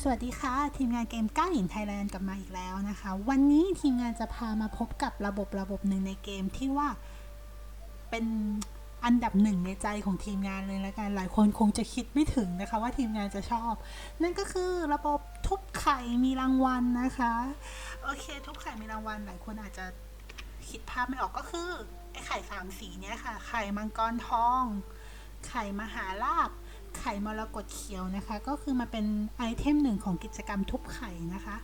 สวัสดีค่ะ ทีมงานเกมก้าหญิงไทยแลนด์กลับมาอีกแล้วนะคะ วันนี้ทีมงานจะพามาพบกับระบบระบบหนึ่งในเกมที่ว่าเป็นอันดับหนึ่งในใจของทีมงานเลยละกัน หลายคนคงจะคิดไม่ถึงนะคะว่าทีมงานจะชอบ นั่นก็คือระบบทุบไข่มีรางวัลนะคะ โอเค ทุบไข่มีรางวัลหลายคนอาจจะคิดภาพไม่ออกก็คือไอ้ไข่สามสีเนี้ยค่ะ ไข่มังกรทอง ไข่มหาลาบ ไข่มรกตเขียวนะคะ ก็คือมาเป็นไอเทมหนึ่งของกิจกรรมทุบไข่นะคะ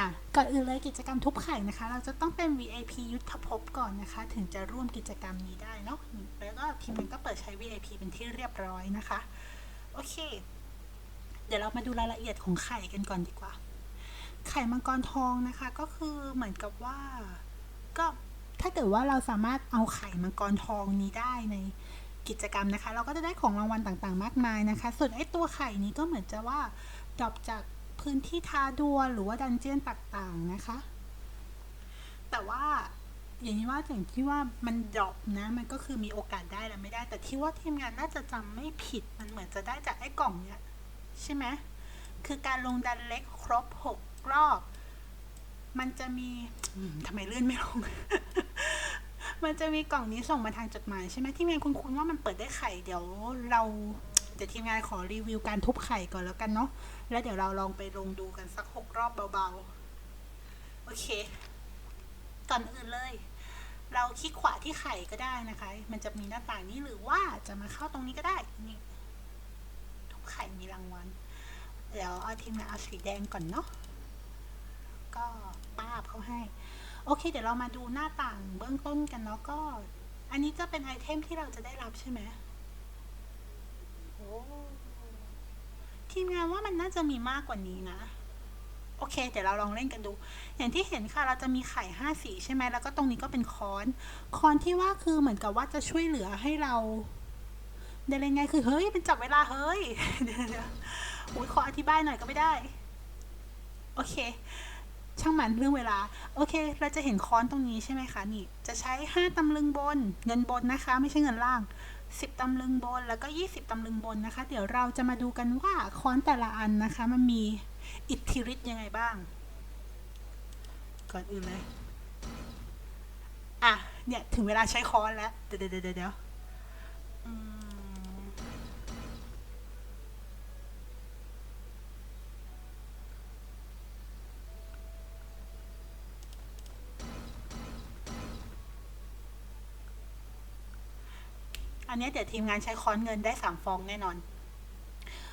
นะก่อนอื่นเลยกิจกรรมทุบไข่นะคะ เราจะต้องเป็น VIP ยุทธภพก่อนนะคะ ถึงจะร่วมกิจกรรมนี้ได้เนาะแล้วก็ทีมมันก็เปิดใช้ VIP เป็นที่เรียบร้อยนะคะ โอเค เดี๋ยวเรามาดูรายละเอียดของไข่กันก่อนดีกว่า ไข่มังกรทองนะคะ ก็คือเหมือนกับว่าก็ถ้าเกิดว่าเราสามารถเอาไข่มังกรทองนี้ได้ใน กิจกรรมนะคะ เราก็จะได้ของรางวัลต่างๆ มากมายนะคะ ส่วนไอ้ตัวไข่นี้ก็เหมือนจะว่าดรอปจากพื้นที่ท้าดวลหรือว่าดันเจียนต่างๆนะคะ แต่ว่าอย่างนี้ว่าอย่างที่ว่ามันดรอปนะมันก็คือมีโอกาสได้และไม่ได้ แต่ที่ว่าทีมงานน่าจะจำไม่ผิดมันเหมือนจะได้จากไอ้กล่องเนี้ยใช่ไหมคือการลงดันเล็กครบหกรอบ มันจะมีทำไมเลื่อนไม่ลง มันจะมีกล่องนี้ส่งมาทางจดหมายใช่ไหมที่แมนคุณคุณว่ามันเปิดได้ไข่เดี๋ยวเราเดี๋ยวทีมงานขอรีวิวการทุบไข่ก่อนแล้วกันเนาะแล้วเดี๋ยวเราลองไปลงดูกันสักหกรอบเบาๆ โอเค ก่อนอื่นเลย เราคลิกขวาที่ไข่ก็ได้นะคะ มันจะมีหน้าต่างนี้หรือว่าจะมาเข้าตรงนี้ก็ได้นี่ทุบไข่มีรางวัลเดี๋ยวเอาทีมงานเอาสีแดงก่อนเนาะก็ป้าบเขาให้ โอเค เดี๋ยวเรามาดูหน้าต่างเบื้องต้นกันเนาะก็ อันนี้จะเป็นไอเทมที่เราจะได้รับใช่ไหมโอ้ทีมงานว่ามันน่าจะมีมากกว่านี้นะ โอเค เดี๋ยวเราลองเล่นกันดู อย่างที่เห็นค่ะเราจะมีไข่ห้าสีใช่ไหมแล้วก็ตรงนี้ก็เป็นคอนคอนที่ว่าคือเหมือนกับว่าจะช่วยเหลือให้เราเดี๋ยวยังไงคือเฮ้ยเป็นจับเวลาเฮ้ยเดี๋ยวเดี๋ยวอุ้ยขออธิบายหน่อยก็ไม่ได้ โอเค ช่างมันเรื่องเวลา โอเค เราจะเห็นค้อนตรงนี้ใช่ไหมคะ นี่ จะใช้ 5ตำลึงบน เงินบนนะคะ ไม่ใช่เงินล่าง 10ตำลึงบนแล้วก็ 20ตำลึงบนนะคะ เดี๋ยวเราจะมาดูกันว่าค้อนแต่ละอันนะคะ มันมีอิทธิฤทธิ์ยังไงบ้าง ก่อนอื่นเลย อะ เนี่ย ถึงเวลาใช้ค้อนแล้ว เดี๋ยวเดี๋ยวเดี๋ยว อันนี้เดี๋ยวทีมงานใช้ค้อนเงินได้สามฟองแน่นอน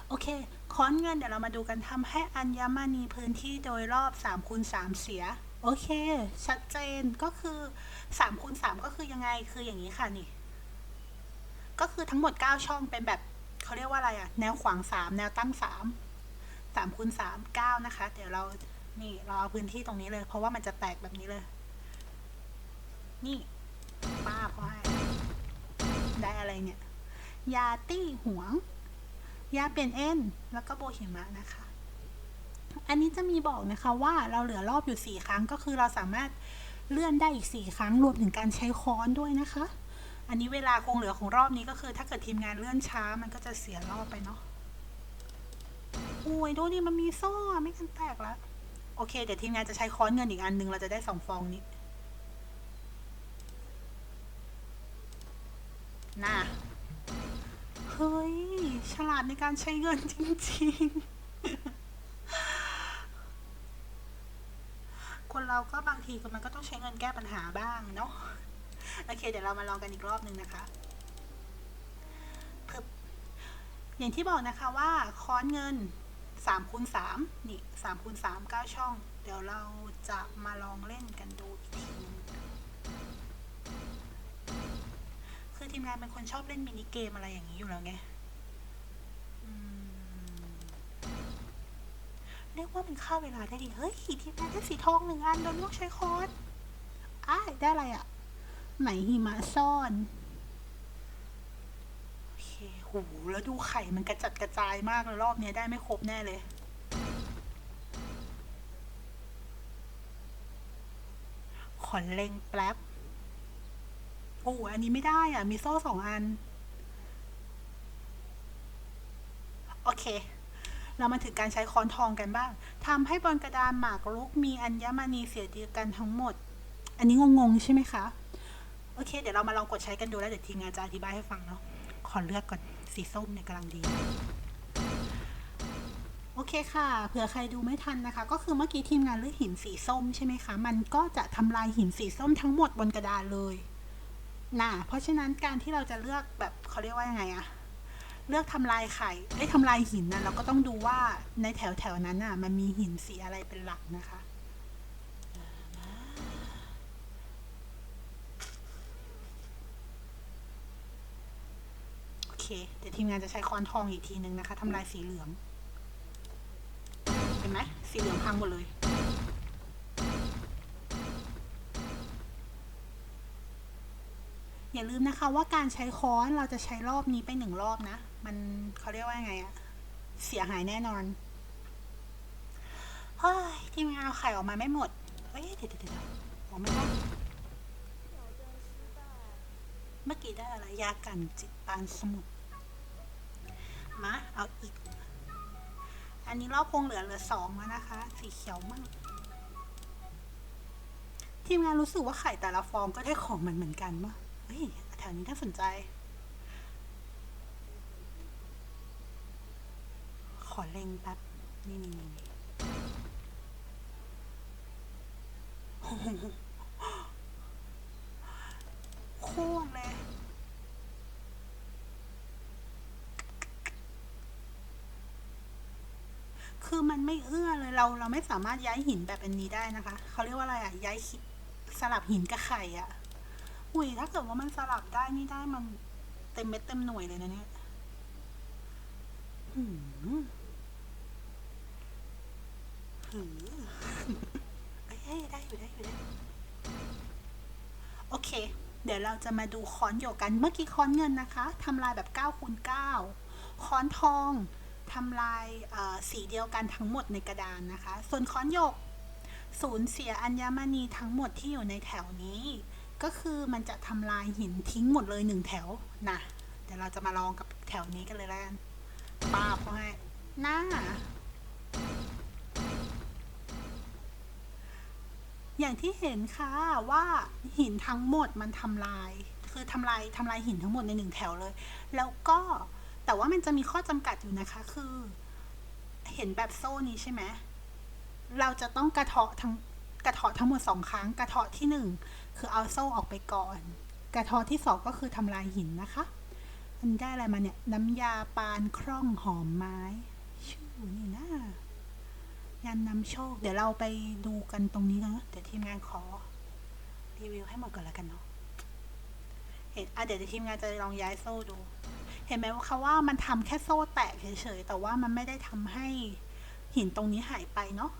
โอเค ค้อนเงินเดี๋ยวเรามาดูกันทำให้อัญมณีพื้นที่โดยรอบ3คูณ3เสีย โอเค ชัดเจนก็คือ3คูณ3ก็คือยังไงคืออย่างนี้ค่ะนี่ ก็คือทั้งหมด 9 ช่องเป็นแบบเขาเรียกว่าอะไรอะแนวขวาง 3 แนวตั้ง 3 3คูณ3 9 นะคะ เดี๋ยวเรานี่เราเอาพื้นที่ตรงนี้เลย เพราะว่ามันจะแตกแบบนี้เลย นี่ป้าเขาให้ ได้อะไรเนี่ย ยาตี้หวง ยาเปลี่ยนเอ็น แล้วก็โบหิมะนะคะ อันนี้จะมีบอกนะคะว่าเราเหลือรอบอยู่สี่ครั้งก็คือเราสามารถเลื่อนได้อีกสี่ครั้งรวมถึงการใช้ค้อนด้วยนะคะ อันนี้เวลาคงเหลือของรอบนี้ก็คือ ถ้าเกิดทีมงานเลื่อนช้ามันก็จะเสียรอบไปเนาะโอ้ยดูดิมันมีโซ่ไม่กันแตกแล้วโอเคเดี๋ยวทีมงานจะใช้ค้อนเงินอีกอันนึงเราจะได้สองฟองนี้ นะเฮ้ย ฉลาดในการใช้เงินจริงๆ คนเราก็บางทีก็มันก็ต้องใช้เงินแก้ปัญหาบ้างเนาะโอเค เดี๋ยวเรามาลองกันอีกรอบหนึ่งนะคะพึบอย่างที่บอกนะคะว่าค้อนเงิน3คูณ3นี่3คูณ3 9 ช่อง เดี๋ยวเราจะมาลองเล่นกัน ทีมงานเป็นคนชอบเล่นมินิเกมอะไรอย่างนี้อยู่แล้วไงเรียกว่ามันฆ่าเวลาได้ดี เฮ้ยทีมงานได้สีทองหนึ่งอันโดยไม่ต้องใช้คอนอ้าได้อะไรอะ่ะไหมหิมะซ่อนโอเคโหแล้วดูไข่มันกระจัดกระจายมากเลยรอบเนี้ยได้ไม่ครบแน่เลยขอเล็งแป๊บ โอ้อันนี้ไม่ได้อะ มีโซ่สองอัน โอเค เรามาถึงการใช้ค้อนทองกันบ้างทำให้บนกระดานหมากรุกมีอัญมณีเสียดีกันทั้งหมด อันนี้งงๆใช่ไหมคะ โอเค เดี๋ยวเรามาลองกดใช้กันดูแล้วเดี๋ยวทีมงานจะอธิบายให้ฟังเนาะ ขอเลือกก่อน สีส้มเนี่ยกำลังดีโอเคค่ะ เผื่อใครดูไม่ทันนะคะ ก็คือเมื่อกี้ทีมงานเลือกหินสีส้มใช่ไหมคะ มันก็จะทำลายหินสีส้มทั้งหมดบนกระดานเลย นะเพราะฉะนั้นการที่เราจะเลือกแบบเขาเรียกว่ายังไงอะเลือกทำลายไข่ไอ้ทำลายหินนะเราก็ต้องดูว่าในแถวแถวนั้นน่ะมันมีหินสีอะไรเป็นหลักนะคะ โอเค เดี๋ยวทีมงานจะใช้คอนทองอีกทีหนึ่งนะคะทำลายสีเหลือง เห็นไหมสีเหลืองพังหมดเลย อย่าลืมนะคะว่าการใช้ค้อนเราจะใช้รอบนี้ไปหนึ่งรอบนะ มันเขาเรียกว่าไงอะเสียหายแน่นอนเฮ้ยทีมงานเอาไข่ออกมาไม่หมดเฮ้ยเดี๋ยวเดี๋ยวเดี๋ยวออกไม่ได้เมื่อกี้ได้อะไรยากันจิตปานสมุทรมาเอาอีก อันนี้รอบพงเหลือเหลือสองแล้วนะคะ สีเขียวมาก ทีมงานรู้สึกว่าไข่แต่ละฟองก็ได้ของมันเหมือนกันป่ะ เฮ้ยแถวนี้น่าสนใจ ขอเล็งแป๊บ นี่นี่นี่โอ้โหโคตรเลยคือมันไม่เอื้อเลยเราเราไม่สามารถย้ายหินแบบอันนี้ได้นะคะ เขาเรียกว่าอะไรอะย้ายหินสลับหินกับไข่อะ อุ้ยถ้าเกิดว่ามันสลับได้นี่ได้มันเต็มเม็ดเต็มหน่วยเลยนะเนี่ยหืมหือเอ้ยได้อยู่ได้อยู่ได้ โอเค เดี๋ยวเราจะมาดูค้อนหยกกัน เมื่อกี้ค้อนเงินนะคะทำลายแบบ9คูณ9ค้อนทองทำลายสีเดียวกันทั้งหมดในกระดานนะคะ ส่วนค้อนหยกสูญเสียอัญมณีทั้งหมดที่อยู่ในแถวนี้ ก็คือมันจะทำลายหินทิ้งหมดเลยหนึ่งแถวนะเดี๋ยวเราจะมาลองกับแถวนี้กันเลยแล้วกันป้าบเขาให้หน้า อย่างที่เห็นค่ะว่าหินทั้งหมดมันทำลาย คือทำลายทำลายหินทั้งหมดในหนึ่งแถวเลย แล้วก็แต่ว่ามันจะมีข้อจำกัดอยู่นะคะ คือ เห็นแบบโซ่นี้ใช่ไหมเราจะต้องกระเทาะทั้ง กระเทาะทั้งหมดสองครั้ง กระเทาะที่หนึ่งคือเอาโซ่ออกไปก่อน กระเทาะที่สองก็คือทำลายหินนะคะอันได้อะไรมาเนี่ย น้ำยาปานคร่องหอมไม้ ชื่อนี่นะยันนำโชค เดี๋ยวเราไปดูกันตรงนี้นะเดี๋ยวทีมงานขอ รีวิวให้หมดก่อนแล้วกันเนาะเห็นอะเดี๋ยวทีมงานจะลองย้ายโซ่ดู เห็นไหมว่าเขาว่ามันทำแค่โซ่แตกเฉยๆแต่ว่ามันไม่ได้ทำให้หินตรงนี้หายไปเนาะ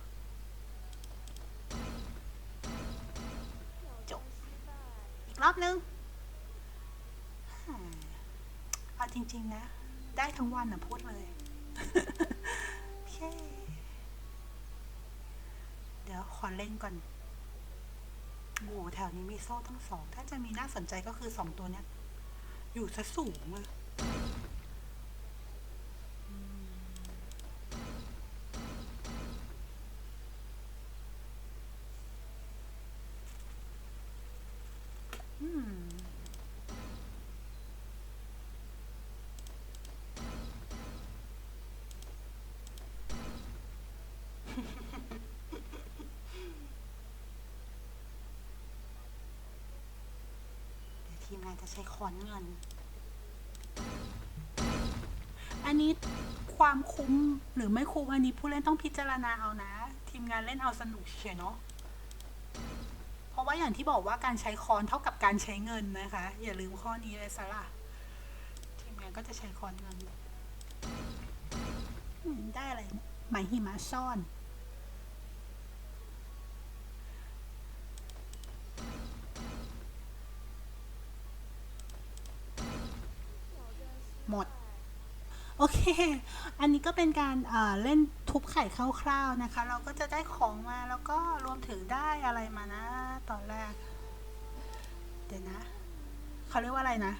นึงฮ่าเอาจริง ๆ นะ ได้ทั้งวันนะพูดเลยเคเดี๋ยวขอเล่นก่อนโอ้แถวนี้มีโซ่ทั้งสอง ถ้าจะมีน่าสนใจก็คือสองตัวเนี้ย อยู่ซะสูงเลย ทีมงานจะใช้ค้อนเงิน อันนี้ความคุ้มหรือไม่คุ้มอันนี้ผู้เล่นต้องพิจารณาเอานะ ทีมงานเล่นเอาสนุกเฉยเนาะเพราะว่าอย่างที่บอกว่าการใช้ค้อนเท่ากับการใช้เงินนะคะ อย่าลืมข้อนี้เลยสละทีมงานก็จะใช้ค้อนเงิน ได้อะไรไหมหิมะซ่อน หมด โอเค อันนี้ก็เป็นการเล่นทุบไข่คร่าวๆนะคะ เราก็จะได้ของมาแล้วก็รวมถึงได้อะไรมานะ ตอนแรก เดี๋ยวนะเขาเรียกว่าอะไรนะ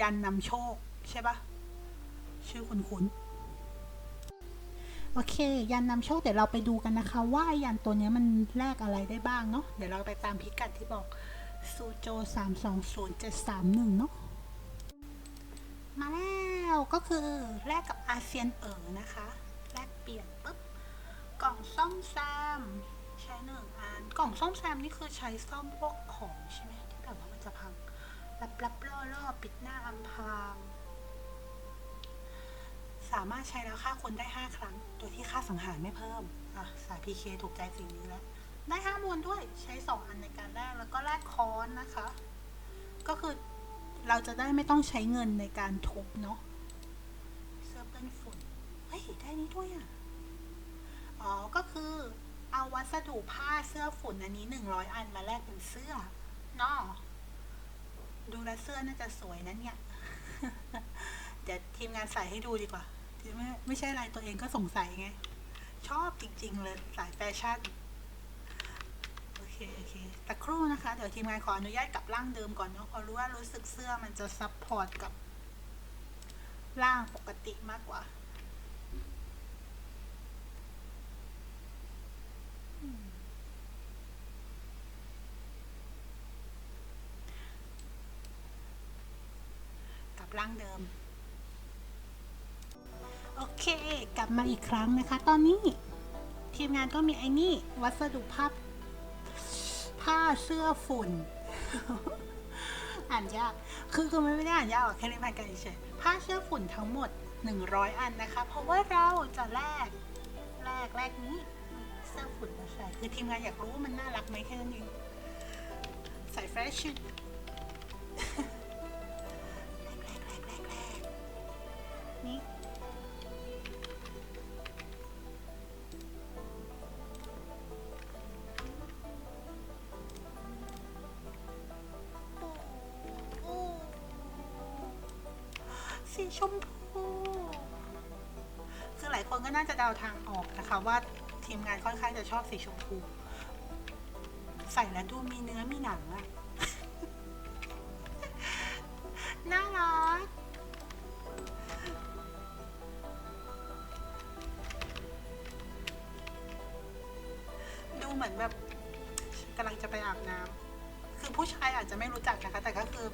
ยันนำโชคใช่ปะชื่อคุณคุณโอเค ยันนำโชคเดี๋ยวเราไปดูกันนะคะ ว่ายันตัวนี้มันแลกอะไรได้บ้างเนาะเดี๋ยวเราไปตามพิกัดที่บอกซูโจ3 2 0 7 3 1เนาะ มาแล้วก็คือแลกกับอาเซียนเอ๋อนะคะแลกเปลี่ยนปุ๊บกล่องซ่อมแซมใช้หนึ่งอันกล่องซ่อมแซมนี่คือใช้ซ่อมพวกของใช่ไหมที่แบบว่ามันจะพังรับรับล่อล่อปิดหน้าอำพรางสามารถใช้แล้วฆ่าคนได้ 5 ครั้ง โดยที่ค่าสังหารไม่เพิ่ม อะ สาย PK ถูกใจสิ่งนี้แล้ว ได้ห้ามวลด้วย ใช้ 2 อันในการแลกแล้วก็แลกค้อนนะคะ ก็คือ เราจะได้ไม่ต้องใช้เงินในการทุบเนาะเสื้อเปื้อนฝุ่น เฮ้ย ได้นี้ด้วยอะ อ๋อ ก็คือเอาวัสดุผ้าเสื้อฝุ่นอันนี้100อันมาแลกเป็นเสื้อเนาะดูแลเสื้อน่าจะสวยนะเนี่ย เดี๋ยวทีมงานใส่ให้ดูดีกว่า ไม่ไม่ใช่อะไรตัวเองก็สงสัยไง ชอบจริง ๆ เลยสายแฟชั่น คโอเคแต่ครู่นะคะ เดี๋ยวทีมงานขออนุญาตกลับร่างเดิมก่อนเนาะเพราะรู้ว่ารู้สึกเสื้อมันจะซับพอร์ตกับร่างปกติมากกว่ากับร่างเดิม โอเค กลับมาอีกครั้งนะคะ ตอนนี้ ทีมงานก็มีไอ้นี่ วัสดุผ้า ผ้าเสื้อฝุ่น อ่านยาก คือคือมันไม่ได้อ่านยากหรอกแค่เรียกผ่านกันเฉยๆผ้าเสื้อฝุ่นทั้งหมด 100 อันนะคะ เพราะว่าเราจะแลกแลกแลกนี้เสื้อฝุ่นมาใส่คือทีมงานอยากรู้ว่ามันน่ารักไหมแค่นั้นเองใส่แฟชั่น สีชมพูคือหลายคนก็น่าจะเดาทางออกนะคะว่าทีมงานค่อนข้างจะชอบสีชมพู ใส่แล้วดูมีเนื้อมีหนังอะน่ารักดูเหมือนแบบกำลังจะไปอาบน้ำคือผู้ชายอาจจะไม่รู้จักนะคะแต่ก็คือ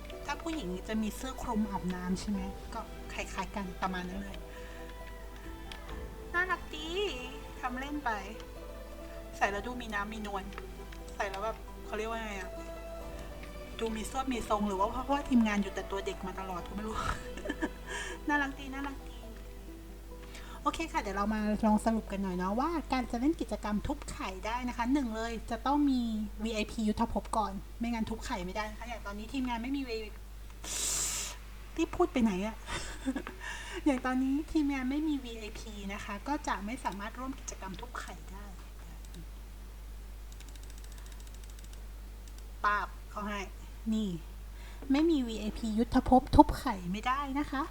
ผู้หญิงจะมีเสื้อคลุมอาบน้ำใช่ไหมก็คล้ายๆกันประมาณนั้นเลยน่ารักดีทำเล่นไป ใส่แล้วดูมีน้ำมีนวลใส่แล้วแบบเขาเรียกว่าไงอะดูมีสวดมีทรงหรือว่าเพราะว่าทีมงานอยู่แต่ตัวเด็กมาตลอดก็ไม่รู้ น่ารักดีน่ารักดีโอเคค่ะ เดี๋ยวเรามาลองสรุปกันหน่อยเนาะว่าการจะเล่นกิจกรรมทุบไข่ได้นะคะหนึ่งเลยจะต้องมี VIP ยุทธภพก่อน ไม่งั้นทุบไข่ไม่ได้นะคะอย่างตอนนี้ทีมงานไม่มี VIP รีบพูดไปไหนอะอย่างตอนนี้ทีมงานไม่มี VIP นะคะ ก็จะไม่สามารถร่วมกิจกรรมทุบไข่ได้ปาบเขาให้ นี่ ไม่มี VIP ยุทธภพทุบไข่ไม่ได้นะคะ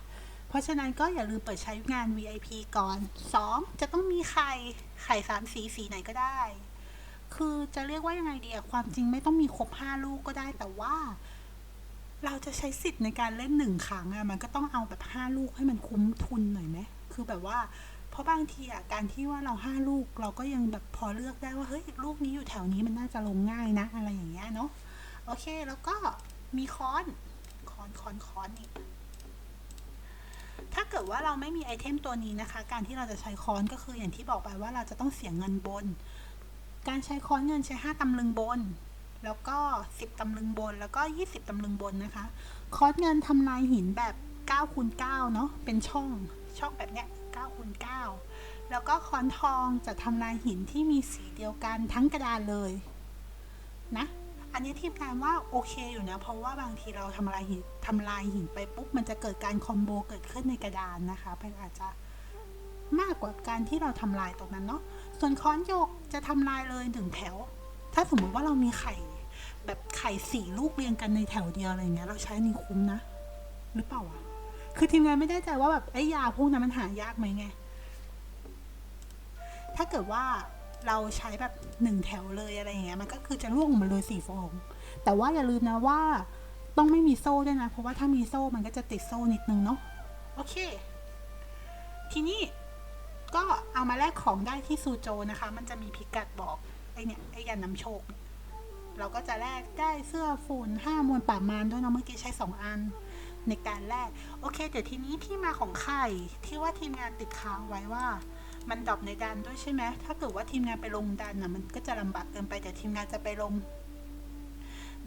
เพราะฉะนั้นก็อย่าลืมเปิดใช้งาน VIP ก่อน 2. จะต้องมีไข่ ไข่สามสีสีไหนก็ได้ คือจะเรียกว่ายังไงดีอะความจริงไม่ต้องมีครบ 5 ลูกก็ได้แต่ว่า เราจะใช้สิทธิ์ในการเล่นหนึ่งครั้งอะมันก็ต้องเอาแบบ5ลูกให้มันคุ้มทุนหน่อยไหมคือแบบว่า เพราะบางทีอะการที่ว่าเราห้าลูกเราก็ยังแบบพอเลือกได้ว่าเฮ้ยลูกนี้อยู่แถวนี้มันน่าจะลงง่ายนะ อะไรอย่างเงี้ยเนาะโอเคแล้วก็มีค้อนค้อนค้อนค้อนนี่ถ้าเกิดว่าเราไม่มีไอเทมตัวนี้นะคะ การที่เราจะใช้ค้อนก็คืออย่างที่บอกไปว่าเราจะต้องเสียเงินบน การใช้ค้อนเงินใช้ 5ตำลึงบน แล้วก็ 10 ตำลึงบนแล้วก็ 20 ตำลึงบนนะคะค้อนเงินทำลายหินแบบ9คูณ9เนาะเป็นช่องช่องแบบเนี้ย9คูณ9แล้วก็คอนทองจะทำลายหินที่มีสีเดียวกันทั้งกระดานเลยนะอันนี้ทีมงานว่าโอเคอยู่นะ เพราะว่าบางทีเราทำลายหินทำลายหินไปปุ๊บ มันจะเกิดการคอมโบเกิดขึ้นในกระดานนะคะเป็นอาจจะมากกว่าการที่เราทำลายตรงนั้นเนาะส่วนค้อนโยกจะทำลายเลยหนึ่งแถว ถ้าสมมติว่าเรามีไข่ แบบไข่สี่ลูกเรียงกันในแถวเดียวอะไรเงี้ย เราใช้นี่คุ้มนะ หรือเปล่าวะคือทีมงานไม่ได้ใจว่าแบบไอ้ยาพวกนั้นมันหายากไหมไง ถ้าเกิดว่าเราใช้แบบหนึ่งแถวเลยอะไรอย่างเงี้ยมันก็คือจะร่วงออกมาเลยสี่ฟอง แต่ว่าอย่าลืมนะว่าต้องไม่มีโซ่ด้วยนะ เพราะว่าถ้ามีโซ่มันก็จะติดโซ่นิดนึงเนาะโอเค ทีนี้ก็เอามาแลกของได้ที่ซูโจนะคะ มันจะมีพิกัดบอกไอเนี่ยไอยันนำโชค เราก็จะแลกได้เสื้อฝุ่นห้ามวลป่ามานด้วยเนาะเมื่อกี้ใช้สองอันในการแลกโอเคเดี๋ยวทีนี้ที่มาของไข่ที่ว่าทีมงานติดค้างไว้ว่ามันดรอปในดันด้วยใช่ไหมถ้าเกิดว่าทีมงานไปลงดันอะมันก็จะลำบากเกินไปเดี๋ยวทีมงานจะไปลง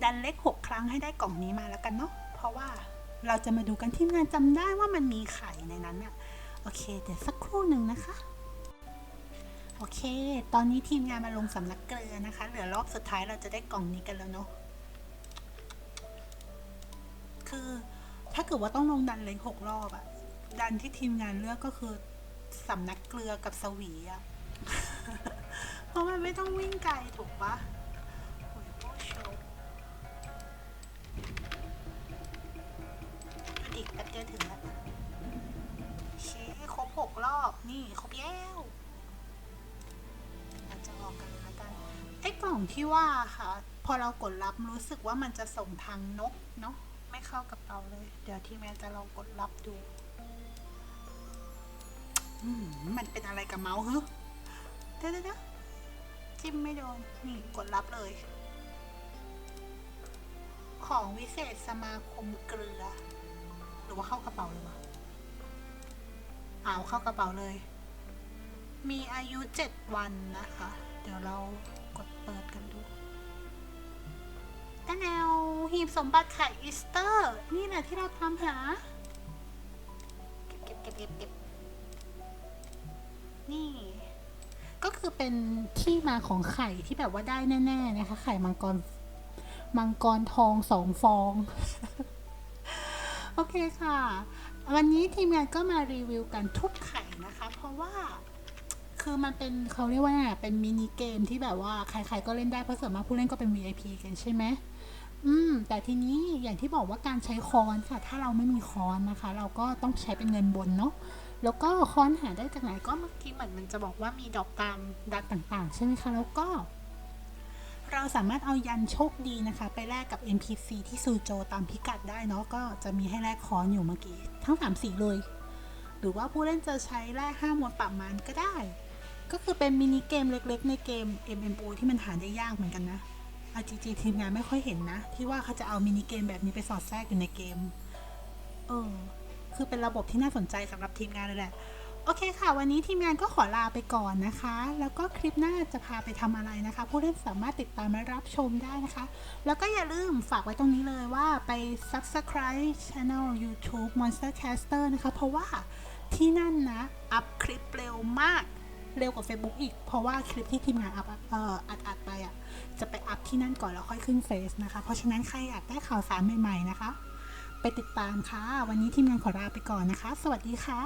ดันเล็กหกครั้งให้ได้กล่องนี้มาแล้วกันเนาะเพราะว่าเราจะมาดูกันทีมงานจำได้ว่ามันมีไข่ในนั้นอะโอเคเดี๋ยวสักครู่หนึ่งนะคะ โอเค ตอนนี้ทีมงานมาลงสำนักเกลือนะคะ เหลือรอบสุดท้ายเราจะได้กล่องนี้กันแล้วเนาะ คือถ้าเกิดว่าต้องลงดันเล็กหกรอบอะดันที่ทีมงานเลือกก็คือสำนักเกลือกับสวีอะเพราะมันไม่ต้องวิ่งไกลถูกปะโอ้ยโอ้โชว์ดูดิแป๊บเดียวถึงแล้วเชครบหกรอบ นี่ ครบแล้ว ไอ้กล่องที่ว่าค่ะ พอเรากดรับรู้สึกว่ามันจะส่งทางนกเนาะไม่เข้ากระเป๋าเลย เดี๋ยวที่แม่จะลองกดรับดูอืมมันเป็นอะไรกับเมาส์ฮึเดี๋ยวเดี๋ยวเดี๋ยวจิ้มไม่โดนนี่กดรับเลย ของวิเศษสมาคมเกลือ หรือว่าเข้ากระเป๋าเลยวะอ้าวเข้ากระเป๋าเลย มีอายุเจ็ดวันนะคะ เดี๋ยวเรากด เปิดกันดูตาแนวหีบสมบัติไข่อีสเตอร์ นี่แหละที่เราตามหา เก็บเก็บเก็บเก็บนี่ ก็คือเป็นที่มาของไข่ที่แบบว่าได้แน่ๆนะคะ ไข่มังกร มังกรทองสองฟอง โอเคค่ะ วันนี้ทีมงานก็มารีวิวกันทุบไข่นะคะ เพราะว่า คือมันเป็นเขาเรียกว่าไงเป็นมินิเกมที่แบบว่าใครๆก็เล่นได้เพราะส่วนมากผู้เล่นก็เป็น VIP กันใช่ไหมอืม แต่ทีนี้อย่างที่บอกว่าการใช้คอนค่ะ ถ้าเราไม่มีคอนนะคะ เราก็ต้องใช้เป็นเงินบนเนาะแล้วก็คอนหาได้จากไหนก็เมื่อกี้เหมือนมันจะบอกว่ามีดอกตามดักต่างๆ ใช่ไหมคะแล้วก็เราสามารถเอายันโชคดีนะคะ ไปแลกกับ NPC ที่ซูโจตามพิกัดได้เนาะก็จะมีให้แลกคอนอยู่เมื่อกี้ ทั้งสามสีเลย หรือว่าผู้เล่นจะใช้แลกห้ามวลปรับมันก็ได้ ก็คือเป็นมินิเกมเล็กๆ ในเกม MMO ที่มันหาได้ยากเหมือนกันนะ RGG ทีมงานไม่ค่อยเห็นนะ ที่ว่าเขาจะเอามินิเกมแบบนี้ไปสอดแทรกอยู่ในเกม เออ คือเป็นระบบที่น่าสนใจสำหรับทีมงานเลยแหละ โอเคค่ะ วันนี้ทีมงานก็ขอลาไปก่อนนะคะ แล้วก็คลิปหน้าจะพาไปทำอะไรนะคะ ผู้เล่นสามารถติดตามและรับชมได้นะคะ แล้วก็อย่าลืมฝากไว้ตรงนี้เลยว่าไป subscribe channel YouTube Monster Caster นะคะ เพราะว่าที่นั่นนะ อัพคลิปเร็วมาก เร็วกว่า Facebook อีก เพราะว่าคลิปที่ทีมงานอัพเอ่ออัดอัดไปอะจะไปอัพที่นั่นก่อนแล้วค่อยขึ้นเฟซนะคะ เพราะฉะนั้นใครอยากได้ข่าวสารใหม่ๆนะคะ ไปติดตามค่ะ วันนี้ทีมงานขอลาไปก่อนนะคะ สวัสดีค่ะ